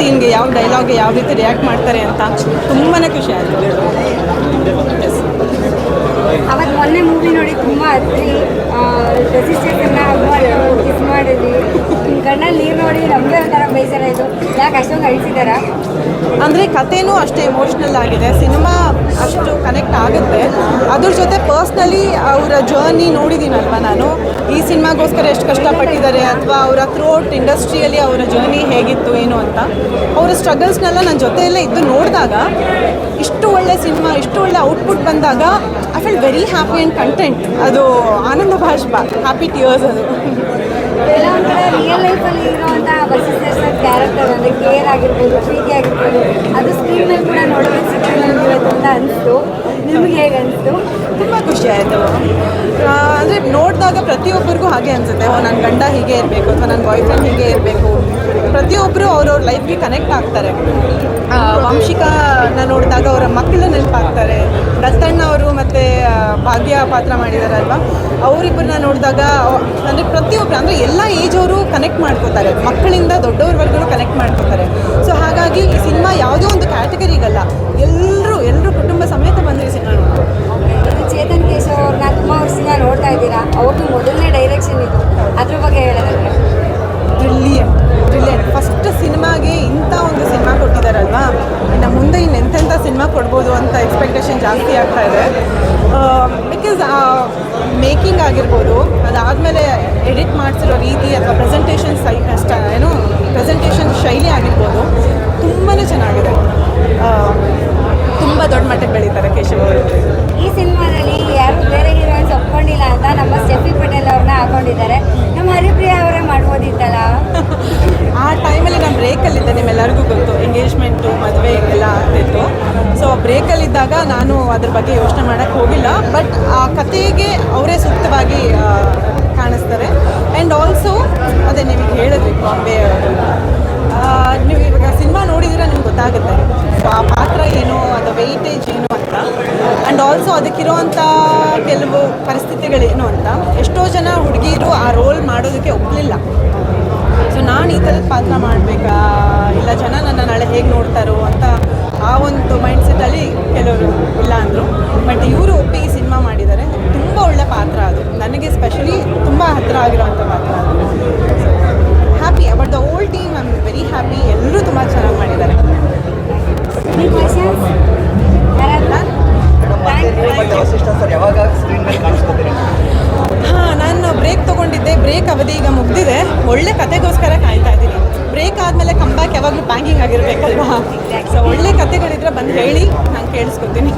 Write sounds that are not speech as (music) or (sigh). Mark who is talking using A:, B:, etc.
A: ಸೀನ್ಗೆ ಯಾವ ಡೈಲಾಗ್ಗೆ ಯಾವ ರೀತಿ ರಿಯಾಕ್ಟ್ ಮಾಡ್ತಾರೆ ಅಂತ ತುಂಬಾ ಖುಷಿ ಆಯಿತು.
B: ಅವತ್ತು ಮೊನ್ನೆ ಮೂವಿ ನೋಡಿ ತುಂಬ ಹತ್ತಿ ಮಾಡಿದ್ರು ಕಣ್ಣಲ್ಲಿ ನೀರು ನೋಡಿ ನಮಗೆ
A: ಅಂದರೆ ಕಥೆನೂ ಅಷ್ಟೇ ಎಮೋಷ್ನಲ್ ಆಗಿದೆ. ಸಿನಿಮಾ ಅಷ್ಟು ಕನೆಕ್ಟ್ ಆಗುತ್ತೆ. ಅದ್ರ ಜೊತೆ ಪರ್ಸ್ನಲಿ ಅವರ ಜರ್ನಿ ನೋಡಿದ್ದೀನಲ್ವ ನಾನು? ಈ ಸಿನಿಮಾಗೋಸ್ಕರ ಎಷ್ಟು ಕಷ್ಟಪಟ್ಟಿದ್ದಾರೆ ಅಥವಾ ಅವರ ಥ್ರೋಟ್ ಇಂಡಸ್ಟ್ರಿಯಲ್ಲಿ ಅವರ ಜರ್ನಿ ಹೇಗಿತ್ತು, ಏನು ಅಂತ? ಅವರ ಸ್ಟ್ರಗಲ್ಸ್ನೆಲ್ಲ ನನ್ನ ಜೊತೆಯಲ್ಲೇ ಇದ್ದು ನೋಡಿದಾಗ ಇಷ್ಟು ಒಳ್ಳೆ ಸಿನಿಮಾ, ಇಷ್ಟು ಒಳ್ಳೆ ಔಟ್ಪುಟ್ ಬಂದಾಗ I feel very happy and content ಅದು ಆನಂದ ಭಾಷ್ಪ. ಹ್ಯಾಪಿ ಟಿಯರ್ಸ್ ಅದು.
B: ಒಂದು ಕಡೆ ರಿಯಲ್ ಲೈಫಲ್ಲಿ ಇರೋವಂಥ ವಸಿಷ್ಠ ಕ್ಯಾರೆಕ್ಟರ್ ಅಂದರೆ ಕೇರ್ ಆಗಿರ್ಬೋದು, ಪ್ರೀತಿ ಆಗಿರ್ಬೋದು, ಅದು ಸ್ಕ್ರೀನ್ನಲ್ಲಿ ಕೂಡ ನೋಡೋದಕ್ಕೆ ಇವತ್ತು ಅಂತ ಅನಿಸ್ತು. ನಿಮ್ಗೆ ಹೇಗೆ ಅನಿಸ್ತು?
A: ತುಂಬ ಖುಷಿ ಆಯಿತು. ಅಂದರೆ ನೋಡಿದಾಗ ಪ್ರತಿಯೊಬ್ಬರಿಗೂ ಹಾಗೆ ಅನಿಸುತ್ತೆ. ಓ ನನ್ನ ಗಂಡ ಹೀಗೆ ಇರಬೇಕು ಅಥವಾ ನನ್ನ ಬಾಯ್ ಫ್ರೆಂಡ್ ಹೀಗೆ ಇರಬೇಕು. ಪ್ರತಿಯೊಬ್ಬರು ಅವ್ರವ್ರ ಲೈಫ್ಗೆ ಕನೆಕ್ಟ್ ಆಗ್ತಾರೆ. ವಂಶಿಕನ ನೋಡಿದಾಗ ಅವರ ಮಕ್ಕಳು ನೆನಪಾಗ್ತಾರೆ. ಭಾಗ್ಯ ಪಾತ್ರ ಮಾಡಿದಾರಲ್ವ ಅವರಿಬ್ಬರನ್ನ ನೋಡಿದಾಗ ಅಂದರೆ ಪ್ರತಿಯೊಬ್ಬರು ಅಂದರೆ ಎಲ್ಲ ಏಜ್ ಅವರು ಕನೆಕ್ಟ್ ಮಾಡ್ಕೋತಾರೆ. ಮಕ್ಕಳಿಂದ ದೊಡ್ಡವ್ರವರೆಗೂ ಕನೆಕ್ಟ್ ಮಾಡ್ಕೋತಾರೆ. ಸೊ ಹಾಗಾಗಿ ಈ ಸಿನಿಮಾ ಯಾವುದೋ ಒಂದು ಕ್ಯಾಟಗರಿಗಲ್ಲ ಎಲ್ಲರೂ ಎಲ್ಲರೂ ಕುಟುಂಬ ಸಮೇತ ಬಂದರೆ ಸಿನಿಮಾ ಸಿನಿಮಾ ಕೊಡ್ಬೋದು ಅಂತ ಎಕ್ಸ್ಪೆಕ್ಟೇಷನ್ ಜಾಸ್ತಿ ಆಗ್ತಾ ಇದೆ. ಬಿಕಾಸ್ ಮೇಕಿಂಗ್ ಆಗಿರ್ಬೋದು ಅದಾದಮೇಲೆ ಎಡಿಟ್ ಮಾಡಿಸಿರೋ ರೀತಿ ಅಥವಾ ಪ್ರೆಸೆಂಟೇಷನ್ ಸೈ ಅಷ್ಟ ಏನು ಪ್ರೆಸೆಂಟೇಷನ್ ಶೈಲಿ ಆಗಿರ್ಬೋದು ತುಂಬಾ ಚೆನ್ನಾಗಿದೆ. ತುಂಬ ದೊಡ್ಡ ಮಟ್ಟಕ್ಕೆ ಬೆಳೀತಾರೆ ಕೇಶವ್ ಅವರು.
B: ಈ ಸಿನಿಮಾದಲ್ಲಿ ಯಾರು ಬೇರೆ ಹೀರೋಯಿನ್ಸ್ ಒಪ್ಕೊಂಡಿಲ್ಲ ಅಂತ ನಮ್ಮ ಸ್ಟೆಫಿ ಪಟೇಲ್ ಅವ್ರನ್ನ ಹಾಕೊಂಡಿದ್ದಾರೆ. ನಮ್ಮ ಹರಿಪ್ರಿಯಾ ಅವರೇ ಮಾಡ್ಬೋದಿತ್ತಲ್ಲ? (laughs)
A: ಆ ಟೈಮಲ್ಲಿ ನಾನು ಬ್ರೇಕಲ್ಲಿದ್ದೆ ನಿಮ್ಮೆಲ್ಲರಿಗೂ ಗೊತ್ತು ಎಂಗೇಜ್ಮೆಂಟು ಮದುವೆ ಬ್ರೇಕಲ್ಲಿದ್ದಾಗ ನಾನು ಅದ್ರ ಬಗ್ಗೆ ಯೋಚನೆ ಮಾಡೋಕ್ಕೆ ಹೋಗಿಲ್ಲ. ಬಟ್ ಆ ಕಥೆಗೆ ಅವರೇ ಸೂಕ್ತವಾಗಿ ಕಾಣಿಸ್ತಾರೆ. ಆ್ಯಂಡ್ ಆಲ್ಸೋ ಅದೇ ನೀವು ಹೇಳಿದ್ರಿ ಬಾಂಬೆ ನೀವು ಇವಾಗ ಸಿನಿಮಾ ನೋಡಿದ್ರೆ ನಿಮ್ಗೆ ಗೊತ್ತಾಗುತ್ತೆ. ಸೊ ಆ ಪಾತ್ರ ಏನು, ಅದು ವೆಯ್ಟೇಜ್ ಏನು ಅಂತ. ಆ್ಯಂಡ್ ಆಲ್ಸೋ ಅದಕ್ಕಿರುವಂಥ ಕೆಲವು ಪರಿಸ್ಥಿತಿಗಳೇನು ಅಂತ. ಎಷ್ಟೋ ಜನ ಹುಡುಗಿರು ಆ ರೋಲ್ ಮಾಡೋದಕ್ಕೆ ಒಪ್ಪಲಿಲ್ಲ ಸೊ ನಾನು ಈ ಥರದ ಪಾತ್ರ ಮಾಡಬೇಕಾ? ಇಲ್ಲ ಜನ ನನ್ನ ನಾಳೆ ಹೇಗೆ ನೋಡ್ತಾರೋ ಅಂತ ಆ ಒಂದು ಮೈಂಡ್ಸೆಟ್ಟಲ್ಲಿ ಕೆಲವರು ಇಲ್ಲ ಅಂದರು. ಬಟ್ ಇವರು ಒಪ್ಪಿಗೆ ಈ ಸಿನಿಮಾ ಮಾಡಿದ್ದಾರೆ ತುಂಬ ಒಳ್ಳೆ ಪಾತ್ರ ಅದು. ನನಗೆ ಸ್ಪೆಷಲಿ ತುಂಬ ಹತ್ತಿರ ಆಗಿರೋವಂಥ ಪಾತ್ರ ಅದು. Happy but the old team I am very happy ಎಲ್ಲರೂ ತುಂಬ ಚೆನ್ನಾಗಿ ಮಾಡಿದ್ದಾರೆ ಹಾಂ ನಾನು ಬ್ರೇಕ್ ತೊಗೊಂಡಿದ್ದೆ. ಬ್ರೇಕ್ ಅವಧಿ ಈಗ ಮುಗಿದಿದೆ. ಒಳ್ಳೆ ಕತೆಗೋಸ್ಕರ ಕಾಯ್ತಾ ಇದ್ದೀನಿ. ಬ್ರೇಕ್ ಆದಮೇಲೆ ಕಂಬ್ಯಾಕ್ ಯಾವಾಗಲೂ ಬ್ಯಾಂಕಿಂಗ್ ಆಗಿರಬೇಕಲ್ವಾ? ಸೊ ಒಳ್ಳೆ ಕತೆಗಳಿದ್ರೆ ಬಂದು ಹೇಳಿ ನಾನು ಕೇಳಿಸ್ಕೊತೀನಿ.